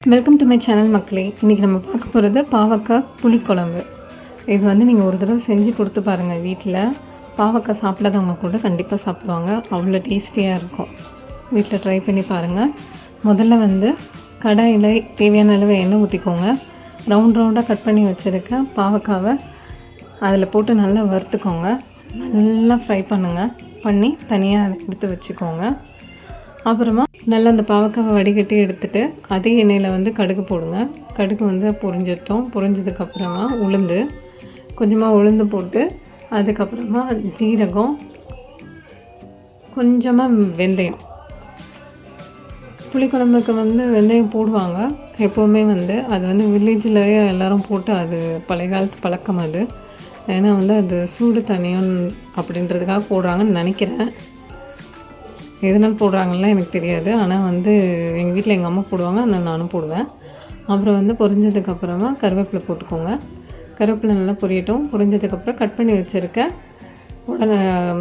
Welcome to my channel மக்களே. இன்றைக்கி நம்ம பார்க்க போகிறது பாவக்காய் புளிக்குழம்பு. இது வந்து நீங்கள் ஒரு தடவை செஞ்சு கொடுத்து பாருங்கள் வீட்டில் பாவக்காய் சாப்பிடாதவங்க கூட கண்டிப்பாக சாப்பிடுவாங்க. அவ்வளோ டேஸ்டியாக இருக்கும். வீட்டில் ட்ரை பண்ணி பாருங்கள் முதல்ல வந்து கடாயில் தேவையான அளவு எண்ணெய் ஊற்றிக்கோங்க ரவுண்ட் ரவுண்டாக கட் பண்ணி வச்சுருக்க பாவக்காவை அதில் போட்டு நல்லா வறுத்துக்கோங்க. நல்லா ஃப்ரை பண்ணுங்கள் பண்ணி தனியாக அதை எடுத்து வச்சுக்கோங்க. அப்புறமா நல்லா அந்த பாவக்காவை வடிகட்டி எடுத்துட்டு அதே எண்ணெயில் வந்து கடுகு போடுங்க. கடுகு வந்து பொரிஞ்சிட்டோம். பொரிஞ்சதுக்கப்புறமா உளுந்து கொஞ்சமாக உளுந்து போட்டு அதுக்கப்புறமா ஜீரகம் கொஞ்சமாக வெந்தயம். புளிக்குழம்புக்கு வந்து வெந்தயம் போடுவாங்க. எப்போவுமே வந்து அது வந்து வில்லேஜ்லேயே எல்லோரும் போட்டு அது பழைய காலத்து பழக்கம் அது. ஏன்னா வந்து அது சூடு தனியும் அப்படின்றதுக்காக போடுறாங்கன்னு நினைக்கிறேன். எதனால் போடுறாங்கலாம் எனக்கு தெரியாது. ஆனால் வந்து எங்கள் வீட்டில் எங்கள் அம்மா போடுவாங்க அதனால் நானும் போடுவேன். அப்புறம் வந்து பொரிஞ்சதுக்கப்புறமா கருவேப்பிலை போட்டுக்கோங்க. கருவேப்பிலை நல்லா பொரியட்டும். பொரிஞ்சதுக்கப்புறம் கட் பண்ணி வச்சுருக்க உடனே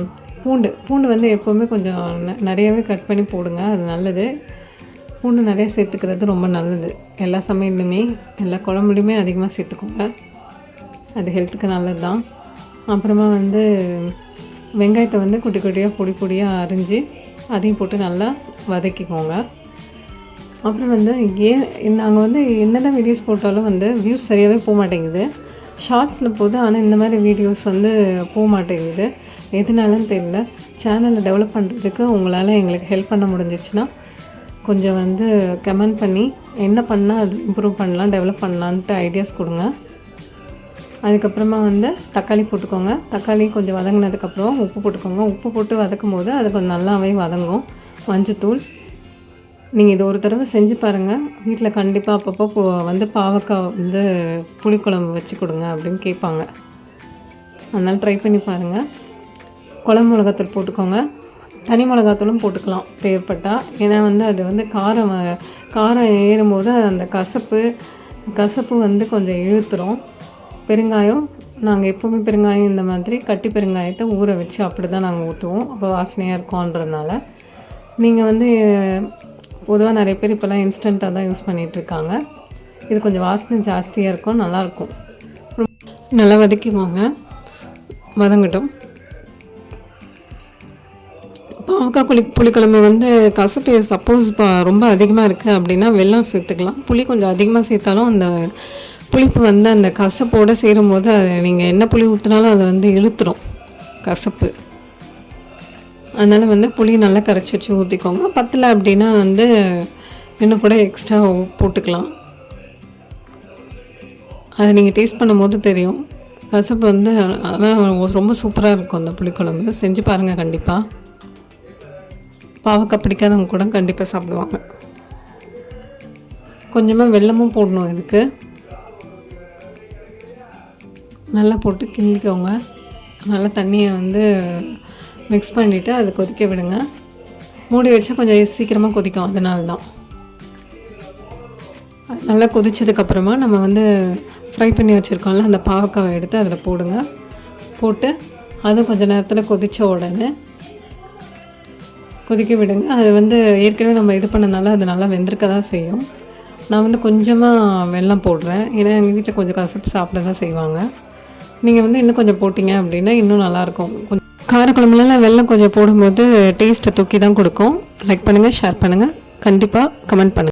பூண்டு. பூண்டு வந்து எப்போவுமே கொஞ்சம் ந- நிறையவே கட் பண்ணி போடுங்க. அது நல்லது. பூண்டு நிறைய சேர்த்துக்கிறது ரொம்ப நல்லது. எல்லா சமையலுமே எல்லா குழம்புலையுமே அதிகமாக சேர்த்துக்கோங்க. அது ஹெல்த்துக்கு நல்லது தான் அப்புறமா வந்து வெங்காயத்தை வந்து குட்டி குட்டியாக பொடி பொடியாக அரிஞ்சு அதையும் போட்டு நல்லா வதக்கிக்கோங்க. அப்புறம் வந்து ஏன் நாங்கள் வந்து என்ன தான் வீடியோஸ் போட்டாலும் வந்து வியூஸ் சரியாகவே போக மாட்டேங்குது. ஷார்ட்ஸில் போகுது ஆனால் இந்த மாதிரி வீடியோஸ் வந்து போக மாட்டேங்குது. எதனாலன்னு தெரியல. சேனலை டெவலப் பண்ணுறதுக்கு உங்களால் எங்களுக்கு ஹெல்ப் பண்ண முடிஞ்சிச்சுன்னா கொஞ்சம் வந்து கமெண்ட் பண்ணி என்ன பண்ணால் அது இம்ப்ரூவ் பண்ணலாம் டெவலப் பண்ணலான்ட்டு ஐடியாஸ் கொடுங்க. அதுக்கப்புறமா வந்து தக்காளி போட்டுக்கோங்க. தக்காளி கொஞ்சம் வதங்கினதுக்கப்புறம் உப்பு போட்டுக்கோங்க. உப்பு போட்டு வதக்கும் போது அது கொஞ்சம் நல்லாவே வதங்கும். மஞ்சத்தூள். நீங்கள் இது ஒரு தடவை செஞ்சு பாருங்கள் வீட்டில் கண்டிப்பாக அப்பப்போ வந்து பாவக்காய் வந்து புளிக்குழம்பு வச்சு கொடுங்க அப்படின்னு கேட்பாங்க. அதனால் ட்ரை பண்ணி பாருங்கள் குழம்பு மிளகாத்தூள் போட்டுக்கோங்க. தனி மிளகாத்தூளும் போட்டுக்கலாம் தேவைப்பட்டால் ஏன்னா வந்து அது வந்து காரம் காரம் ஏறும்போது அந்த கசப்பு கசப்பு வந்து கொஞ்சம் இழுத்துரும். பெருங்காயம் நாங்கள் எப்போவுமே பெருங்காயம் இந்த மாதிரி கட்டி பெருங்காயத்தை ஊற வச்சு அப்படி தான் நாங்கள் ஊற்றுவோம் அப்போ வாசனையாக இருக்கோன்றதுனால நீங்கள் வந்து பொதுவாக நிறைய பேர் இப்போல்லாம் இன்ஸ்டண்ட்டாக தான் யூஸ் பண்ணிகிட்ருக்காங்க இது கொஞ்சம் வாசனை ஜாஸ்தியாக இருக்கும் நல்லாயிருக்கும் நல்லா வதக்கிக்கோங்க. வதங்கட்டும். பாவக்காய் புளி புளிக்குழம்பு வந்து கசப்பு சப்போஸ் ரொம்ப அதிகமாக இருக்குது அப்படின்னா வெல்லம் சேர்த்துக்கலாம். புளி கொஞ்சம் அதிகமாக சேர்த்தாலும் அந்த புளிப்பு வந்து அந்த கசப்போடு சேரும்போது அது நீங்கள் என்ன புளி ஊற்றினாலும் அதை வந்து இழுத்துரும் கசப்பு. அதனால் வந்து புளி நல்லா கரைச்சி வச்சு ஊற்றிக்கோங்க பத்தலை அப்படின்னா வந்து இன்னும் கூட எக்ஸ்ட்ரா போட்டுக்கலாம். அதை நீங்கள் டேஸ்ட் பண்ணும்போது தெரியும். கசப்பு வந்து ஆனால் ரொம்ப சூப்பராக இருக்கும் அந்த புளிக்குழம்பு. செஞ்சு பாருங்கள் கண்டிப்பாக பாவக்காய் பிடிக்காதவங்க கூட கண்டிப்பாக சாப்பிடுவாங்க. கொஞ்சமாக வெல்லமும் போடணும் இதுக்கு. நல்லா போட்டு கிண்டிக்கோங்க. நல்லா தண்ணியை வந்து மிக்ஸ் பண்ணிவிட்டு அது கொதிக்க விடுங்க. மூடி வச்சா கொஞ்சம் சீக்கிரமாக கொதிக்கும் அதனால தான். நல்லா கொதித்ததுக்கப்புறமா நம்ம வந்து ஃப்ரை பண்ணி வச்சுருக்கோம்ல அந்த பாவக்காவை எடுத்து அதில் போடுங்க. போட்டு அதுவும் கொஞ்சம் நேரத்தில் கொதித்த உடனே கொதிக்க விடுங்க. அது வந்து ஏற்கனவே நம்ம இது பண்ணனால அது நல்லா வெந்திருக்க தான் செய்யும். நான் வந்து கொஞ்சமாக வெள்ளம் போடுறேன். ஏன்னா எங்கள் வீட்டில் கொஞ்சம் கசப்பு சாப்பிட தான் செய்வாங்க. நீங்கள் வந்து இன்னும் கொஞ்சம் போட்டிங்க அப்படின்னா இன்னும் நல்லாயிருக்கும். கொஞ்சம் காரக்குழம்புலாம் வெல்லம் கொஞ்சம் போடும்போது டேஸ்ட்டை தூக்கி தான் கொடுக்கும். லைக் பண்ணுங்கள் ஷேர் பண்ணுங்கள் கண்டிப்பாக கமெண்ட் பண்ணுங்கள்